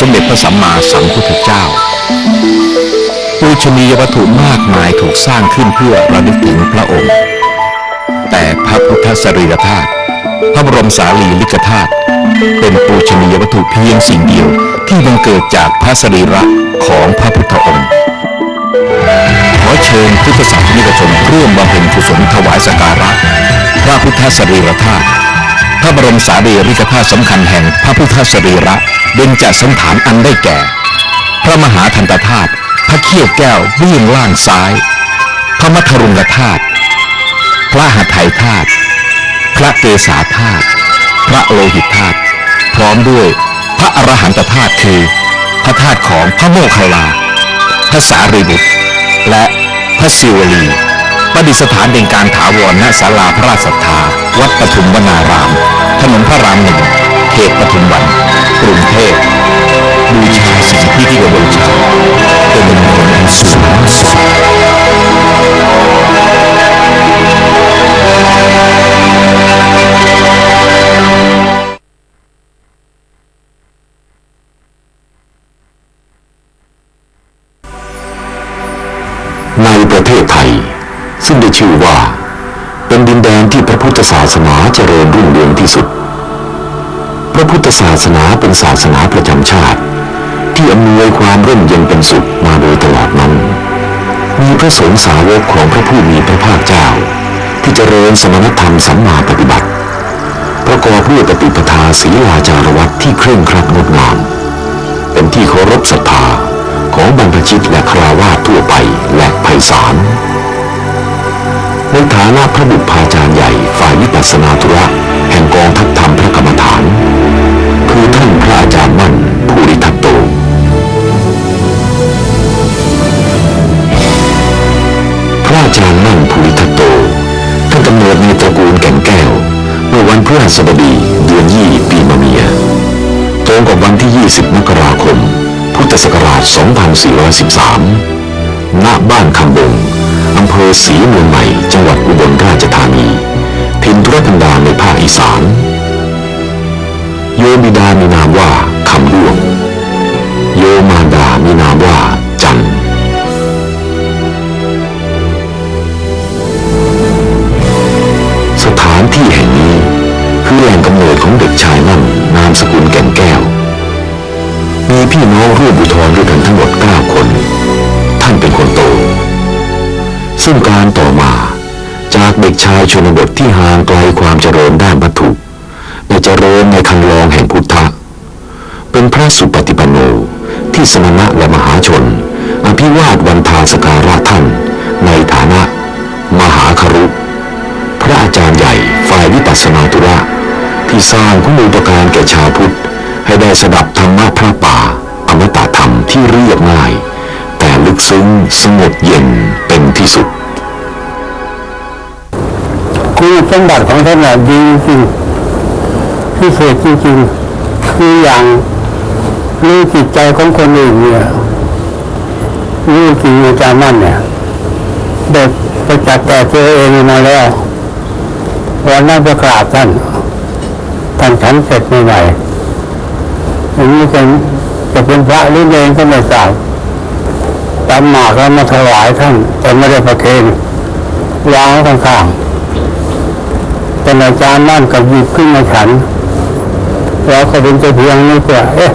สมเด็จพระสัมมาสัมพุทธเจ้าปูชนียวัตถุมากมายถูกสร้างขึ้นเพื่อระลึกถึงพระองค์ แต่พระพุทธสรีรธาตุพระบรมสารีริกธาตุเป็นปูชนียวัตถุเพียงสิ่งเดียวที่บังเกิดจากพระสรีระของพระพุทธองค์ ขอเชิญพุทธศาสนิกชนร่วมบำเพ็ญกุศลถวายสักการะ พระพุทธสรีระธาตุ ระบรมสารีริกธาตุสำคัญแห่งพระพุทธสรีระเบญจสันฐานอันได้แก่ พระมหาทันตธาตุพระเขี้ยวแก้วเบื้องล่างซ้าย พระมัทรุงธาตุพระหัตถยธาตุพระเกศาธาตุพระโลหิตธาตุพร้อมด้วยพระอรหันตธาตุคือ พระธาตุของพระโมคคัลลาพระสารีบุตร และพระศิวลี ประดิษฐานเป็นการถาวรณศาลาพระราชศรัทธา วัดปทุมวนาราม ถนนพระรามหนึ่งเขตปทุมวัน กรุงเทพบูชาสิ่งที่ที่ควรบูชาเป็นมงคลสูงสุด ศาสนาเจริญรุ่งเรืองที่สุด พระพุทธศาสนาเป็นศาสนาประจำชาติ ที่อำนวยความร่มเย็นเป็นสุขมาโดยตลอดนั้น มีพระสงฆ์สาวกของพระผู้มีพระภาคเจ้า ที่เจริญสมณธรรมสัมมาปฏิบัติ ประกอบด้วยปฏิปทาศีลาจารวัตที่เคร่งครัดงดงาม เป็นที่เคารพศรัทธาของบรรพชิตและคราวาสทั่วไปและไพศาล ในฐานะพระบุพาจารย์ใหญ่ฝ่ายวิปัสนาธุระ แห่งกองทัพธรรมพระกรรมฐาน คือท่านพระอาจารย์มั่นภูริทัตโต พระอาจารย์มั่นภูริทัตโต ท่านกำเนิดในตระกูลแก่นแก้ว เมื่อวันพฤหัสบดีเดือนยี่ปีมะเมีย ตรงกับวันที่ 20 มกราคม พุทธศักราช 2413 ณ บ้านคำบง อำเภอศรีเมืองใหม่ จังหวัดอุบล ทที่ห่างไกลความเจริญด้านวัตถุได้เจริญในคันลองแห่งพุทธะ เป็นพระสุปฏิปันโนที่สมณะและมหาชน อภิวาทวันทาสการะท่าน ในฐานะ มหาคารุพระอาจารย์ใหญ่ฝ่ายวิปัสสนาธุระ ที่สร้างคุณูปการแก่ชาวพุทธ ให้ได้สดับธรรมะพระป่า อมตะธรรมที่เรียบง่าย แต่ลึกซึ้งสงบเย็นเป็นที่สุด สมบัติของท่านน่ะดีจริงพิเศษจริงๆคืออย่างรู้จิตใจของคนอื่นเนี่ยรู้จริงอาจารย์นั่นเนี่ยเด็กประจักแก่ตัวเองมาแล้ววันนั้นประกราบท่านท่านฉันเสร็จใหม่ๆอย่างนี้จะจะเป็นพระหรือเองก็ไม่ทราบตำหมากแล้วมาถวายท่านแต่ไม่ได้ประเคนวางไว้ข้างๆ เป็นอาจารย์นั่นกับหยิบขึ้นมาฉันแล้วก็เป็นจะเพียงนี่เพื่อเอ๊ะ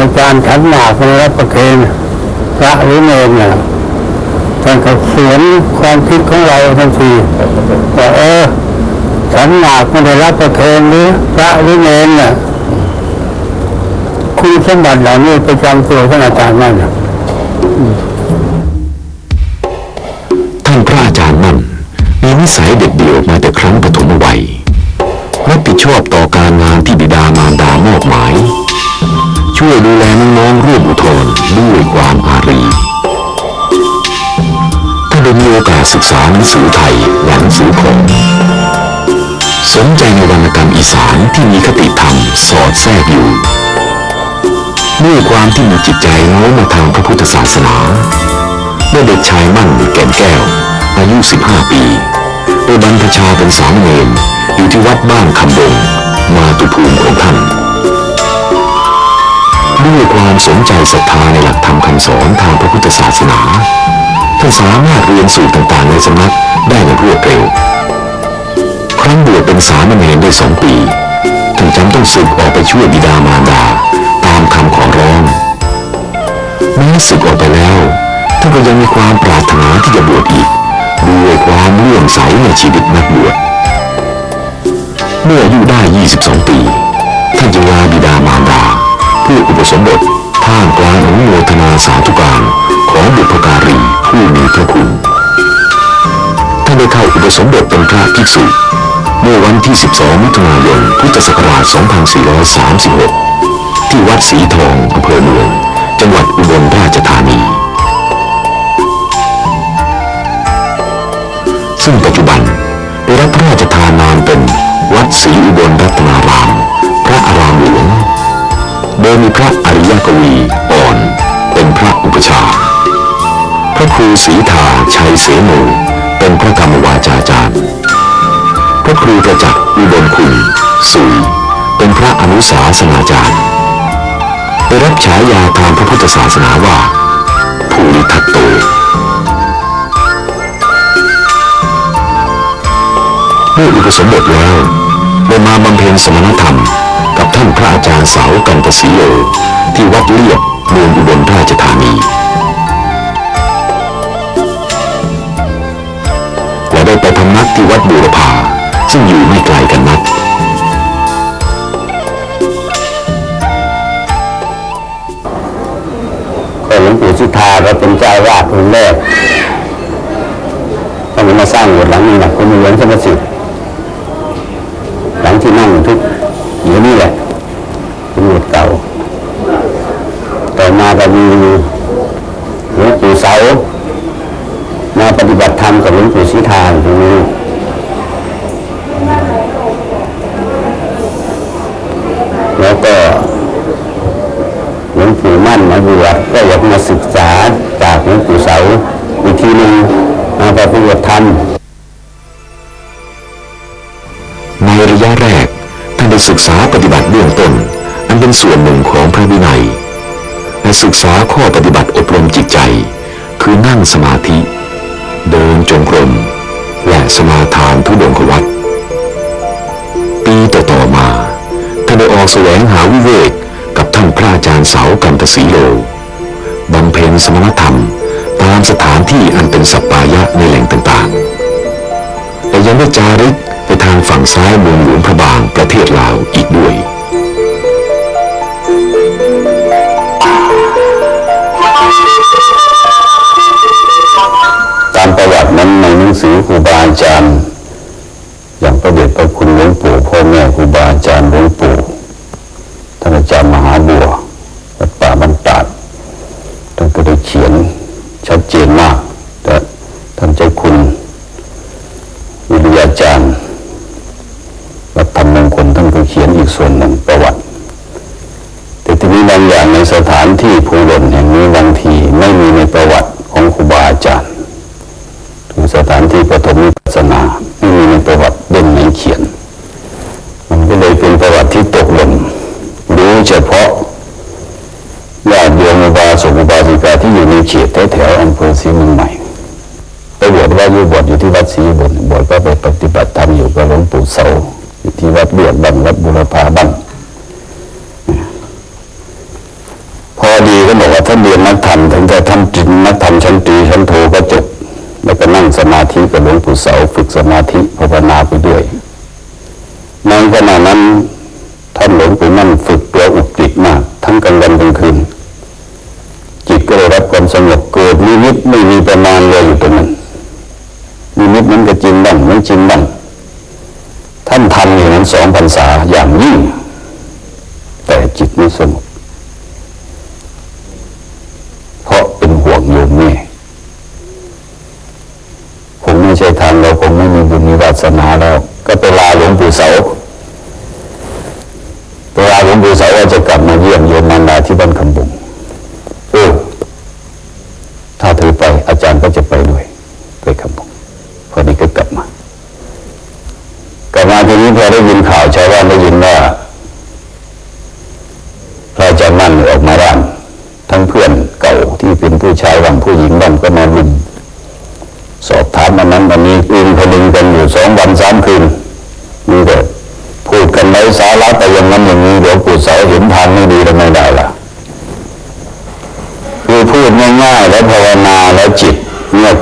อาจารย์ฉันหมากเป็นรับประเคนพระหรือเนรเนี่ยท่านก็สวนความคิดของเราทันทีว่าเออฉันหมากไม่ได้รับประเคนหรือพระหรือเนรเนี่ยคุณสมบัติเหล่านี้ประจำตัวท่านอาจารย์นั่นน่ะท่าน นิสัยเด็ดเดี่ยวมาแต่ครั้งปฐมวัยรับผิดชอบต่อการงานที่บิดามารดามอบหมาย ช่วยดูแลน้องๆร่วมอุทธรด้วยความอารีถ้าได้มีโอกาสศึกษาหนังสือไทยและหนังสือของ สนใจในวรรณกรรมอีสานที่มีคติธรรมสอดแทรกอยู่ด้วยความที่มีจิตใจโน้มมาทางพระพุทธศาสนาเมื่อเด็กชายมั่นแก่นแก้ว อายุ 15 ปี โดยบรรพชาเป็นสามเณรอยู่ที่วัดบ้านคำบงมาตุภูมิของท่าน ด้วยความสนใจศรัทธาในหลักธรรมคำสอนทางพระพุทธศาสนา ท่านสามารถเรียนสูตรต่างๆ ในสำนักได้อย่างรวดเร็ว ครั้งบวชเป็นสามเณรได้สองปีท่านจำต้องสึกออกไปช่วยบิดามารดาตามคำขอร้องแม้สึกออกไปแล้วท่านก็ยังมีความปรารถนาที่จะบวชอีก ด้วยความเลื่อมใสในชีวิตนักบวชเมื่ออายุได้ 22 ปี ท่านจึงลาบิดามารดาเพื่ออุปสมบทท่ามกลางอนุโมทนาสาธุการของบุพการีผู้มีพระคุณ ท่านได้เข้าอุปสมบทเป็นพระภิกษุ เมื่อวันที่ 12 มิถุนายน พุทธศักราช 2436 ที่วัดสีทองอำเภอเมือง จังหวัดอุบลราชธานี ซึ่งปัจจุบันได้รับพระราชทานนามเป็นวัดศรีอุบลรัตนาราม พระอารามหลวงโดยมีพระอริยกวีอ่อนเป็นพระอุปชฌาย์พระครูศรีทาชัยเสโนเป็นพระกรรมวาจาจารย์ พระครูประจักษ์อุบลคุณสุยเป็นพระอนุสาสนาจารย์ได้รับฉายาทางพระพุทธศาสนาว่าภูริทัตโต เมื่ออุปสมบทแล้วได้มาบำเพ็ญสมณธรรม กับท่านพระอาจารย์สาวกันตสีโลที่วัดเลียบเมืองอุบลราชธานีและได้ไปพำนักที่วัดบูรพาซึ่งอยู่ไม่ไกลกันนักก็หลวงปู่สุธาก็เป็นเจ้าวาดองค์แรกต้องมาสร้างโบสถ์หลังนี้นะคุณหลวงสมศิษย์หลัง ที่นั่งทุกเดี๋ยวนี้แหละเป็นโบสถ์เก่า ต่อมาก็มีหลวงปู่เสามาปฏิบัติธรรมกับหลวงปู่ศรีทานตรงนี้แล้วก็หลวงปู่มั่นมาบวชก็อยากมาศึกษาจากหลวงปู่เสาอีกทีหนึ่งมาปฏิบัติธรรม ส่วนหนึ่งของพระวินัย และศึกษาข้อปฏิบัติอบรมจิตใจ คือนั่งสมาธิ เดินจงกรม และสมาทานทุดงควัตปีต่อๆมาท่านได้ออกแสวงหาวิเวกกับท่านพระอาจารย์เสากันตสีโลบำเพ็ญสมณธรรมตามสถานที่อันเป็นสัปปายะในแหล่งต่างๆแต่ยังได้จาริกไปทางฝั่งซ้ายเมืองหลวงพระบางประเทศลาวอีกด้วย นั้นในหนังสือครูบาอาจารย์อย่างพระเดชพระคุณหลวงปู่พ่อแม่ครูบาอาจารย์หลวง สถานที่ปฐมวิปัสสนาไม่มีในประวัติเด่นไหนเขียน มันก็เลยเป็นประวัติที่ตกหล่นรู้เฉพาะญาติโยมอุบาสกอุบาสิกาที่อยู่ในเขตแถวอำเภอศรีเมืองใหม่ไปบวชว่าอยู่บวชอยู่ที่วัดศรีบุญบวชก็ไปปฏิบัติธรรมอยู่กับหลวงปู่เสาอยู่ที่วัดเบียดบ้านวัดบุรพาบ้านพอดีก็บอกว่าท่านเรียนนักธรรมถึงจะท่านจินนักธรรมชั้นตรีชั้นโทก็จบ วงปู่เสาฝึกสมาธิภาวนาไปด้วยในขณะนั้นท่านหลวงปู่มั่นฝึกตัวอุกฤษมาก ทั้งกลางวันกลางคืน จิตก็ได้รับความสงบเกิดนิมิตไม่มีประมาณเลยอยู่ตรงนั้นนิมิตนั้นก็จริงบ้างไม่จริงบ้างท่านทำอย่างนั้นสองพรรษาอย่างยิ่งแต่จิตไม่สงบ อื่นคนคนึงกันอยู่สองวันสามคืนนี่แต่พูดกันไร้สาระแต่อย่างนั้นอย่างนี้เดี๋ยวปู่เสาเห็นทางไม่ดีแล้วไม่ได้ล่ะคือพูดง่ายๆแล้วภาวนาแล้วจิตเมื่อก่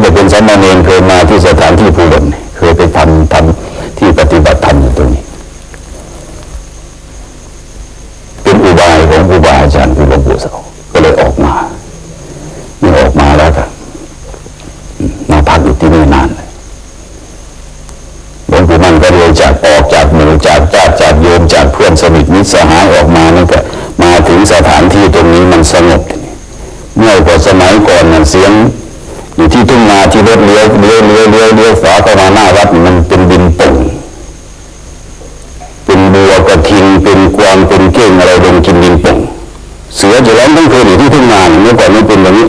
ว่าเป็นสมัยไปเนสามเณรเคยมาที่สถานที่ภูหลนเคยไปทำทำที่ปฏิบัติธรรมอยู่ตรงนี้เป็นอุบายของอุบาอาจารย์คือหลวงปู่เสาก็เลยออกมานี่ออกมาแล้วก็มาพักอยู่ที่นี่นานเลยหลวงปู่มันก็เลยจากออกจากหมู่จากญาติจากโยมจากเพื่อนสนิทมิตรสหายออกมานั่ก็มาถึงสถานที่ตรงนี้มันสงบเมื่อกว่าสมัยก่อนมันเสียง ที่ทุ่งนาที่รถเลี้ยวเลี้ยวเลี้ยวเลี้ยวเลี้ยวฝาเข้ามาหน้าวัดมันเป็นดินป่งเป็นบัวกระทิงเป็นกวางเป็นเก้งอะไรลงกินดินป่งเสือจะร้องทั้งคืนอยู่ที่ทุ่งนาเมื่อก่อนไม่เป็นแบบนี้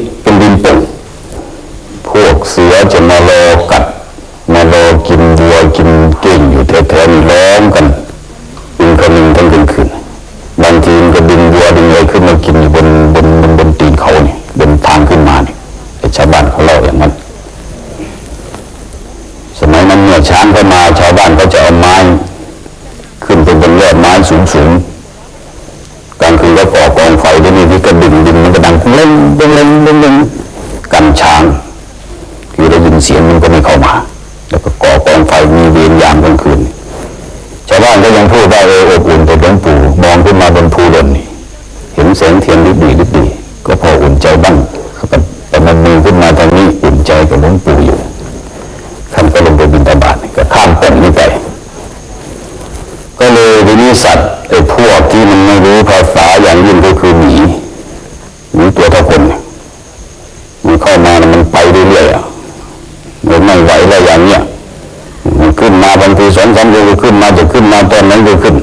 บ้างเขาก็แต่มันมือขึ้นมาทางนี้อุ่นใจกับหลวงปู่อยู่ท่านก็ลงไปบินตาบาตก็ข้ามป่องนี้ไป ก็เลยทีนี้สัตว์ไอ้พวกที่มันไม่รู้ภาษาอย่างยิ่งก็คือหมีหมีตัวเท่าคนมันเข้ามามันไปเรื่อยๆมันไม่ไหวแล้วอย่างเนี้ยมันขึ้นมาบางทีสองสามเดือนก็ขึ้นมาจะขึ้นมาตอนนั้นก็ขึ้น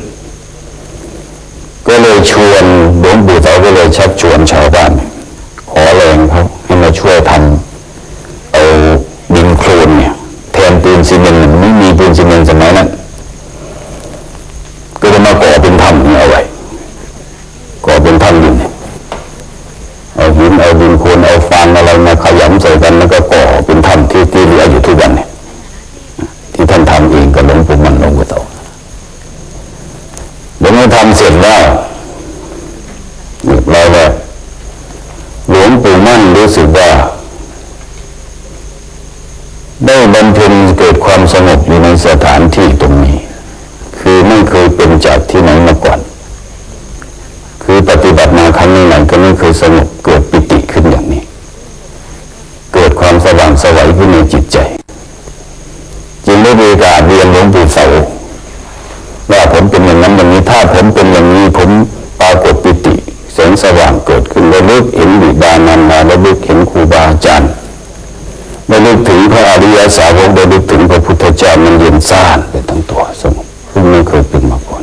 ระลึกถึงพระอริยสาวกระลึกถึงพระพุทธเจ้ามันเย็นซ่านไปทั้งตัวสงซึ่งไม่เคยเป็นมาก่อน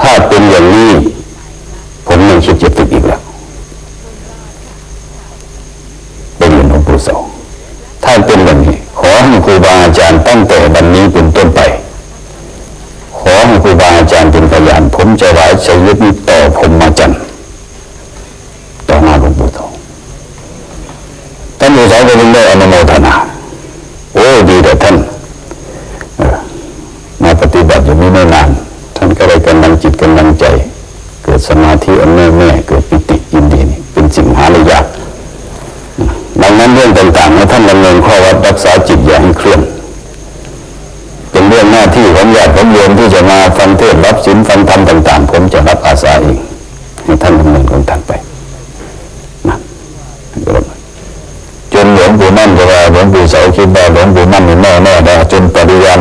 ถ้าเป็นอย่างนี้ผมไม่คิดจะฝึกอีกแล้วเป็นหลวงปู่เสาถ้าเป็นแบบนี้ ขอให้ครูบาอาจารย์ตั้งแต่วันนี้เป็นต้นไป ขอให้ครูบาอาจารย์เป็นพยานผมจะไว้ชีวิตนี้ต่อผ รักษาจิตอย่าให้เคลื่อนเป็นเรื่องหน้าที่ของญาติของโยมที่จะมาฟังเทศรับศีลฟังธรรมต่าง ๆ ผมจะรับอาสาเองให้ท่านดำเนินของท่านไปนะจนหลวงปู่มั่นก็ว่าหลวงปู่เสาคิดว่าหลวงปู่มั่นนี่แน่แน่ได้จนตอนฏิญาณ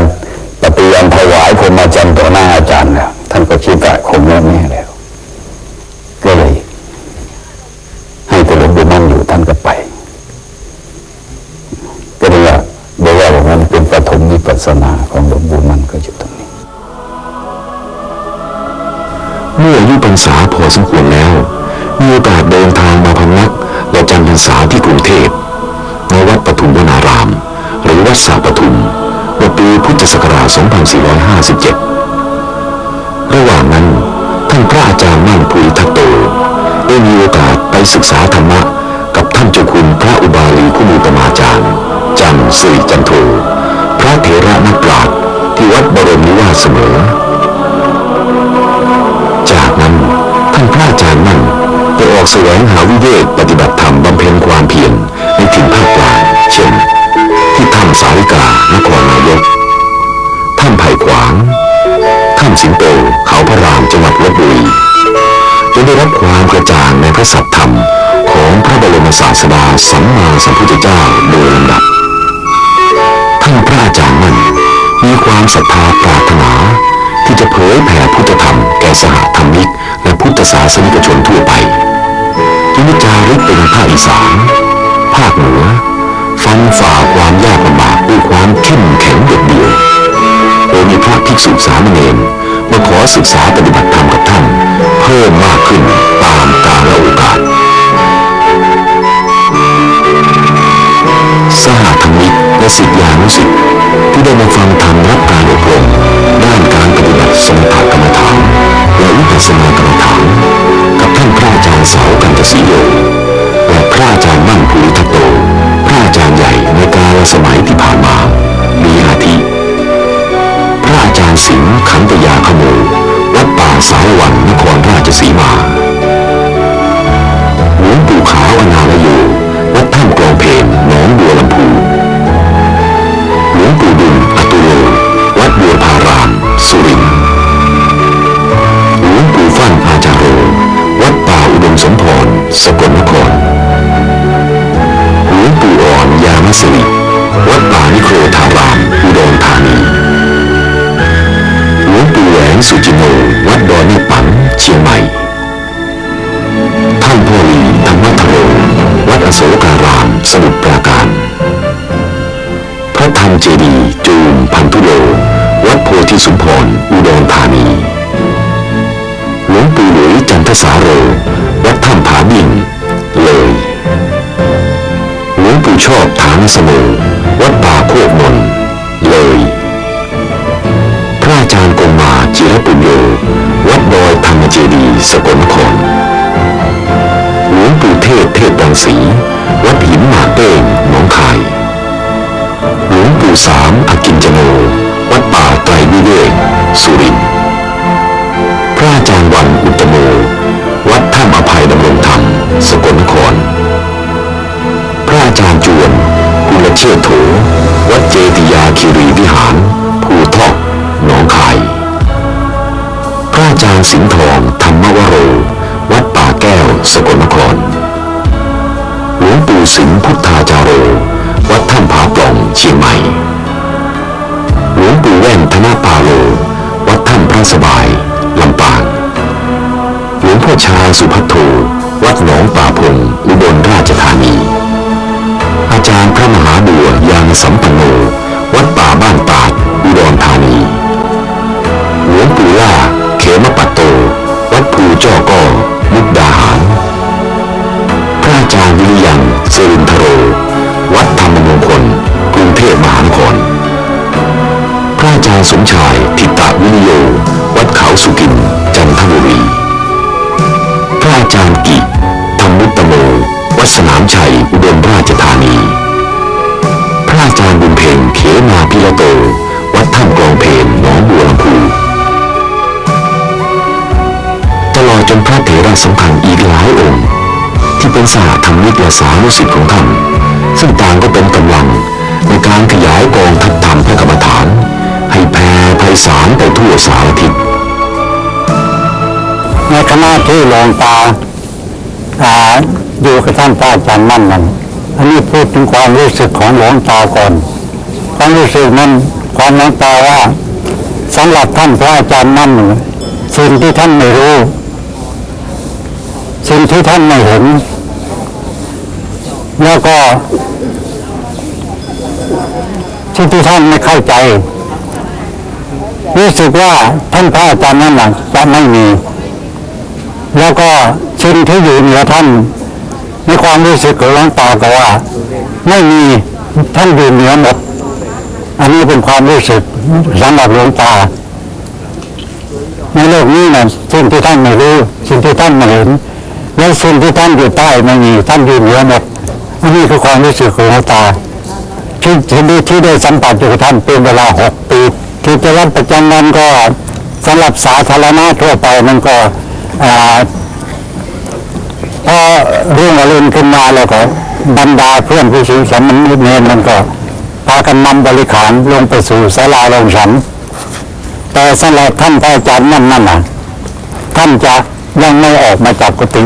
ปฏิญาณถวายพรหมจรรย์ต่อหน้าอาจารย์แล้วท่านก็คิดว่าคงแน่ อสมควรแล้ว มีโอกาสเดินทางมาพำนักและจำพรรษาที่กรุงเทพในวัดปทุมวนาราม หรือวัดสาปทุมเมื่อปีพุทธศักราช 2457 ระหว่างนั้นท่านพระอาจารย์มั่นภูริทัตโต ได้มีโอกาสไปศึกษาธรรมะกับท่านเจ้าคุณพระอุบาลีคุมูตมาจารย์จันทร์สิริจันโทพระเถระนักปราชญ์ที่วัดบรมนิวาสเสมอ จารย์มั่นได้ออกแสวงหาวิเวกปฏิบัติธรรมบำเพ็ญความเพียรในถิ่นภาคกลางเช่น ที่ถ้ำสาริกานครนายกถ้ำไผ่ขวางถ้ำสิงโตเขาพระรามจังหวัดลบบุรีจนได้รับความกระจ่างในพระสัทธรรมของพระบรมศาสดาสัมมาสัมพุทธเจ้าโดยลำดับท่านพระอาจารย์มั่นมีความศรัทธาปรารถนาที่จะเผยแผ่พุทธธรรม สหธรรมิก และพุทธศาสนิกชนทั่วไปจึงจาริกไปยังภาคอีสาน ภาคเหนือ ฟันฝ่าความยากลำบากด้วยความเข้มแข็งเด็ดเดี่ยวโดยมีพระภิกษุสามเณรมาขอศึกษาปฏิบัติธรรมกับท่าน เพิ่มมากขึ้นตามกาลโอกาส สหธรรมิกและศิษยานุศิษย์ที่ได้มาฟังธรรมรับการอบรมด้านการปฏิบัติสมถกรรมฐาน และวิปัสสนากรรมฐานกับท่านพระอาจารย์เสากันตสีโยและพระอาจารย์มั่นภูริทัตโต พระอาจารย์ใหญ่ในกาลสมัยที่ผ่านมา มีอาทิ พระอาจารย์สิงห์ขันตยาขโมวัดป่าสายวันนครราชสีมาหลวงปู่ขาวอนา ทสาโร วัดถ้ำผาบิ่งเลยหลวงปู่ชอบฐานสโมวัดป่าโคกมนเลย พระอาจารย์กงมาจิรปุญโย วัดดอยธรรมเจดีสกลนครหลวงปู่เทศเทพรังสี วัดหินหมากเป้งหนองคายหลวงปู่สามอกินจโน วัดป่าไตรวิเวกสุรินทร์พระอาจารย์วันอุตโมำอภัยดำรงธรรมสกลนคร พระอาจารย์จวนกุลเชษโถวัดเจติยาคิรีวิหาร ภูทอกหนองคาย พระอาจารย์สิงห์ทองธรรมวโร วัดป่าแก้วสกลนคร หลวงปู่สิงห์พุทธาจาโร วัดถ้ำผาปล่องเชียงใหม่ หลวงปู่แว่นธนาปาโล วัดถ้ำพระสบายลำ วงพ่อาสุพัทโทวัดหนองป่าพงอุบลราชธานี อาจารย์พระมหาบัวยางสัมปันโนามชัยอุบลราชธานี พระอาจารย์บุญเพ็งเขมาพิระโต วัดถ้ำกลองเพนหนองบัวลำพูตลอดจนพระเถระสำคัญอีกหลายองค์ ที่เป็นสหธรรมิกและสานุสิทธิ์ของท่าน ซึ่งต่างก็เป็นกำลังในการขยายกองทัพธรรมพระกรรมฐาน ให้แผ่ไพศาลไปทั่วสารทิศในคณะที่ลวงตา อ่าอยู่กับท่านพระอาจารย์มั่นนั้นอันนี้พูดถึงความรู้สึกของหลวงตาก่อน ความรู้สึกนั้นความหลวงตาว่าสำหรับท่านพระอาจารย์มั่นสิ่งที่ท่านไม่รู้ สิ่งที่ท่านไม่เห็น แล้วก็สิ่งที่ท่านไม่เข้าใจ รู้สึกว่าท่านพระอาจารย์นั่นหละจะไม่มี แล้วก็ สิ่งที่อยู่เหนือท่านในความรู้สึกของหลวงตาก็ว่า ไม่มีท่านอยู่เหนือหมด อันนี้เป็นความรู้สึกสำหรับหลวงตา ในโลกนี้นะสิ่งที่ท่านไม่รู้ สิ่งที่ท่านไม่เห็นและสิ่งที่ท่านอยู่ใต้ไม่มีท่านอยู่เหนือหมดอันนี้คือความรู้สึกของหลวงตาที่ที่ได้ที่ได้สัมผัสอยู่กับท่านเป็นเวลาหกปี ที่จะรับประจำวันก็สำหรับสาธารณะทั่วไปมันก็อ่า พอเรื่องอรุณขึ้นมาแล้วก็บรรดาเพื่อนผู้สูงสันมันเนนมันก็พากันนำบริขารลงไปสู่ศาลาลงฉัน แต่สำหรับท่านพระอาจารย์นั่นนั่นน่ะท่านจะยังไม่ออกมาจากกุฏิ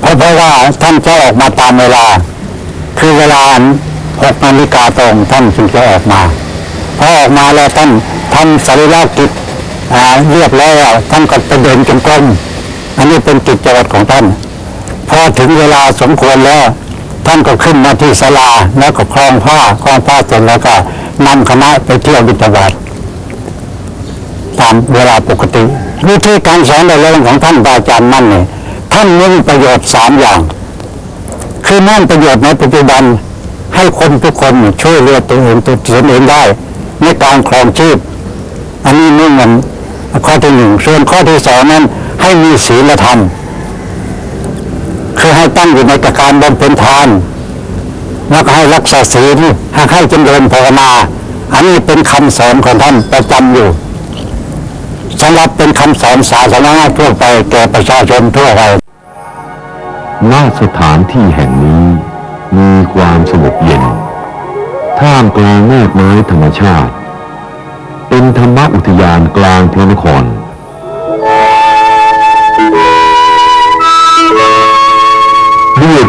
เพราะเพราะว่าท่านจะออกมาตามเวลา คือเวลาหกนาฬิกาตรงท่านจึงจะออกมาพอออกมาแล้วท่านทำสรีระกิจเรียบร้อยแล้วท่านก็ไปเดินจงกรมอันนี้เป็นกิจวัตรของท่าน พอถึงเวลาสมควรแล้ว ท่านก็ขึ้นมาที่ศาลาแล้วก็คลองผ้าคลองผ้าเสร็จแล้วก็นำคณะไปเที่ยวบิณฑบาตตามเวลาปกติวิธีการสอนในเรื่องของท่านอาจารย์มั่นเนี่ยท่านมีประโยชน์สามอย่าง คือนั่นประโยชน์ในปัจจุบันให้คนทุกคนช่วยเหลือตัวเองตัวตนเองได้ ในการครองชีพ อันนี้นี่มันข้อที่หนึ่งส่วนข้อที่สองนั้นให้มีศีลธรรม คือให้ตั้งอยู่ในกการบำเพ็ญทานแล้วก็ให้รักษาศีลให้ให้จำเริญภาวนา อันนี้เป็นคำสอนของท่านประจำอยู่สำหรับเป็นคำสอนศาสนาทั่วไปแก่ประชาชนทั่วไปณสถานที่แห่งนี้ มีความสงบเย็น ท่ามกลางเมฆไม้ธรรมชาติ เป็นธรรมอุทยานกลางพระนคร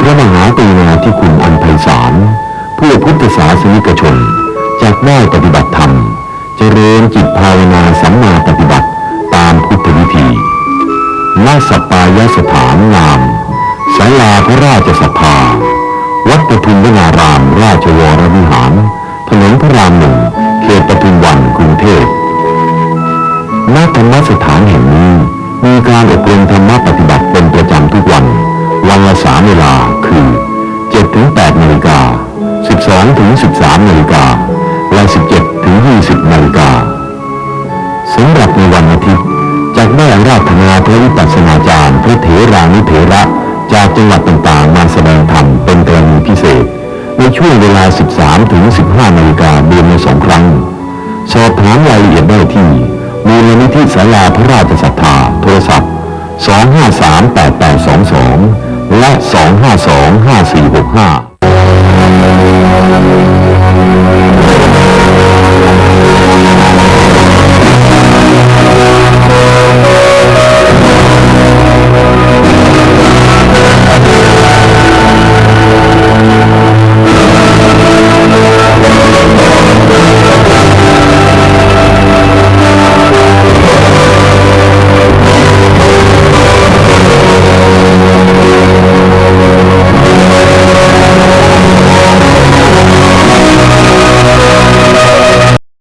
พระมหากรุณาธิคุณอันไพศาลเพื่อพุทธศาสนิกชนจากได้ปฏิบัติธรรม เจริญจิตภาวนาสัมมาปฏิบัติตามพุทธวิธีณสปปายสถานงามศาลาพระราชสภา วัดปทุมวนารามราชวรวิหาร ถนนพระรามหนึ่งเขตปทุมวันกรุงเทพณธรรมสถานแห่งนี้มีการอบรมธรรมปฏิบัติเป็นประจำทุกวัน วันละสามเวลาคือ 7 ถึง 8 นาฬิกา 12 ถึง 13 นาฬิกา และ 17 ถึง 20 นาฬิกาสำหรับในวันอาทิตย์จากได้อาราธนาพระวิปัสสนาจารย์พระเถรานุเถระจากจังหวัดต่างๆ มาแสดงธรรมเป็นกรณีพิเศษ ในช่วงเวลา 13 ถึง 15 นาฬิกาเดือนละสองครั้ง สอบถามรายละเอียดได้ที่มูลนิธิศาลาพระราชศรัทธาโทรศัพท์ 2538822 และ 2525465